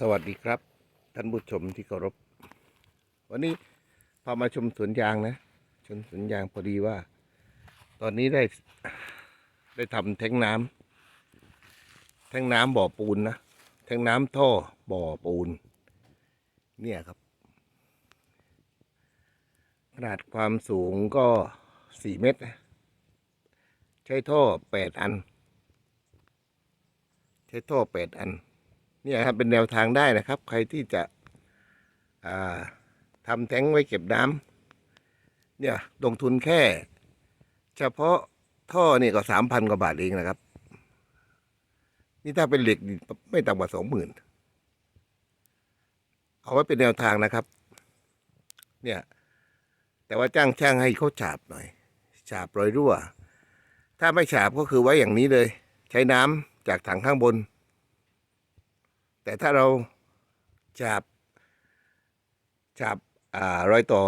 สวัสดีครับ ท่านผู้ชมที่เคารพ วันนี้พามาชมสวนยางนะชมสวนยางพอดีว่า ตอนนี้ได้ได้ทำแทงน้ำแทงน้ำบ่อปูนนะแทงน้ำท่อบ่อปูน เนี่ยครับ ขนาดความสูงก็สี่เมตร ใช้ท่อแปดอัน ใช้ท่อแปดอัน เนี่ยครับเป็นแนวทางได้นะครับ ใครที่จะอ่าทำแท้งไว้เก็บน้ำเนี่ยลงทุนแค่ เฉพาะท่อนี่ก็สามพันกว่าบาทเองนะครับ นี่ถ้าเป็นเหล็กไม่ต่ำกว่าสองหมื่นเอาไว้เป็นแนวทางนะครับ เนี่ย แต่ว่าจ้างช่างให้เขาฉาบหน่อย ฉาบรอยรั่ว ถ้าไม่ฉาบก็คือไว้อย่างนี้เลย ใช้น้ำจากถังข้างบน แต่ถ้าเราฉาบฉาบอ่ารอยต่อ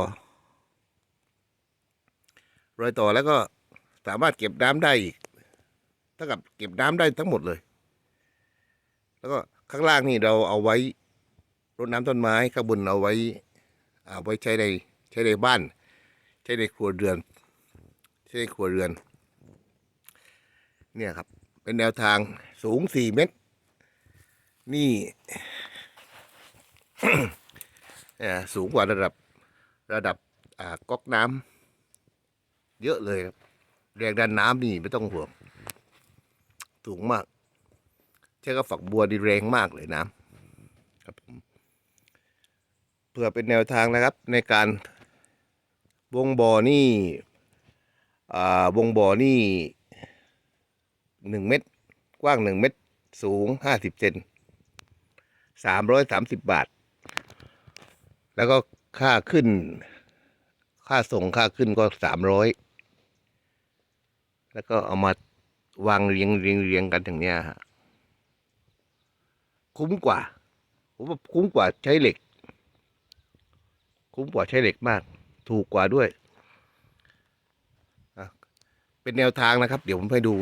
รอยต่อแล้วก็สามารถเก็บน้ำได้อีกเท่ากับเก็บน้ำได้ทั้งหมดเลย แล้วก็ข้างล่างนี่เราเอาไว้รดน้ำต้นไม้ข้างบนเอาไว้เอาไว้ใช้ในใช้ในบ้าน ใช้ในครัวเรือน ใช้ในครัวเรือน เนี่ยครับ เป็นแนวทางสูงสี่เมตร นี่เสูงกว่าระดับระดับอ่าก๊อกน้ำเยอะเลยครับแรงดันน้ำนี่ไม่ต้องห่วงสูงมากใช่ก็ฝักบัวดีแรงมากเลยน้ำครับผมเพื่อเป็นแนวทางนะครับ ในการวงบ่อนี่อ่าวงบ่อนี่หนึ่งเมตร กว้างหนึ่งเมตร สูงห้าสิบเซน สามร้อยสามสิบบาท แล้วก็ค่าขึ้น ค่าส่งค่าขึ้นก็สามร้อยแล้วก็เอามาวางเรียงเรียงเรียงกันอย่างเนี้ยฮะคุ้มกว่าผมว่าคุ้มกว่าใช้เหล็ก คุ้มกว่าใช้เหล็กมาก ถูกกว่าด้วยเป็นแนวทางนะครับ เดี๋ยวผมให้ดู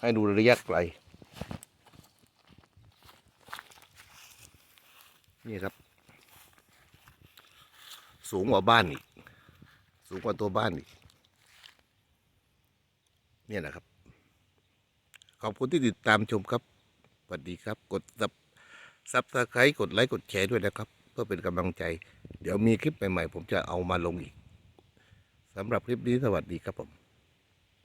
ให้ดูระยะไกล นี่ครับ สูงกว่าบ้านอีก สูงกว่าตัวบ้านอีก เนี่ยนะครับ ขอบคุณที่ติดตามชมครับ สวัสดีครับ กดซับซับสไครต์กดไลค์ กดแชร์ด้วยนะครับ เพื่อเป็นกำลังใจ เดี๋ยวมีคลิปใหม่ๆ ผมจะเอามาลงอีกสำหรับคลิปนี้สวัสดีครับผม